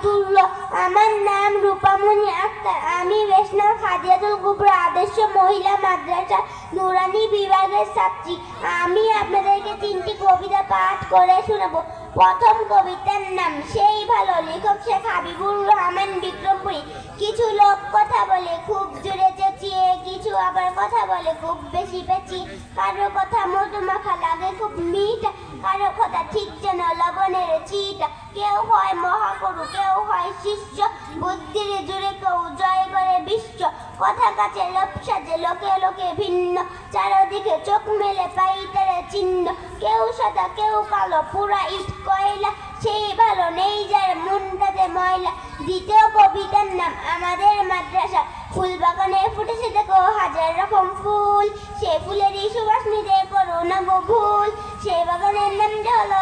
রহমাতুল্লাহ আমার নাম রূপামণি আক্তার। আমি বেশনাল খাদিয়াতুল কুবরা আদর্শ মহিলা মাদ্রাসা নুরানি বিভাগের ছাত্রী। আমি আপনাদেরকে তিনটি কবিতা পাঠ করে শোনাবো। প্রথম কবিতার নাম, সেই ভালো লেখক শেখ হাবিবুর রহমান বিক্রমপুরী। কিছু লোক কথা বলে, খুব জোরে চেঁচিয়ে। কিছু আবার কথা বলে, খুব বেশি পেঁচিয়ে কারও কথা মধুমাখা লাগে, খুব মিঠা। কারও কথা ঠিক যেন লবণের চিটা কেউ হয় মহাকরু কেউ হয় শিষ্য বুদ্ধির জুড়ে কেউ জয় করে বিশ্ব কথা কাছে লোক সাজে লোকে লোকে ভিন্ন চারদিকে চোখ মেলে পাই তারা চিহ্ন কেউ সাদা কেউ কালো পুরা ইট কয়লা সেই ভালো নেই যার মনটাতে ময়লা দ্বিতীয় কবিতার নাম আমাদের মাদ্রাসা ফুল বাগানে ফুটেছে দেখো হাজার রকম ফুল সে ফুলেরই সুবাস নিতে করো না গো ভুল সে বাগানের নামটা হলো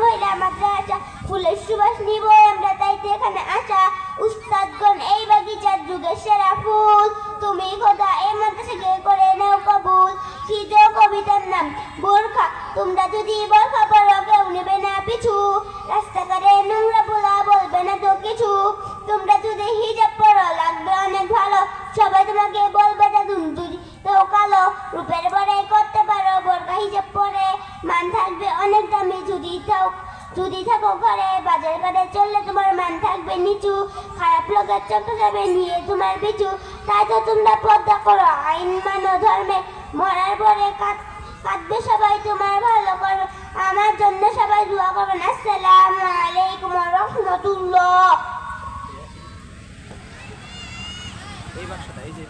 মহিলা মাদ্রাসা ফুলের সুবাস নিব, আমরা তাইতে এখানে আসা উস্তাদগণ, এই বাগিচার যুগের সেরা ফুল। তুমি খোদা এই মাদ্রাসাকে করে নাও কবুল। তৃতীয় কবিতার নাম, বোরখা। তোমরা যদি বোরখা পরো, কেউ নেবে না পিছু। রাস্তাঘাটে নোংরা বলা বলবে না তো কিছু। তোমরা যদি হিজাব পরো, লাগবে অনেক ভালো। সবাই তোমাকে বলবে যাও যদি থাকো ঘরে, বাজার ঘাটে চললে তোমার মান থাকবে নিচু। খারাপ লোকের চোখে যাবে, নিয়ে তোমার পিছু। তাই তো তোমরা পর্দা করো। আইন মানো, ধর্মে মরার পরে কাঁদবে সবাই, তোমার ভালো করবে। আমার জন্য সবাই দোয়া করবেন। আসসালামু আলাইকুম রহমতুল্লাহ। এই বাক্সটা, এই যে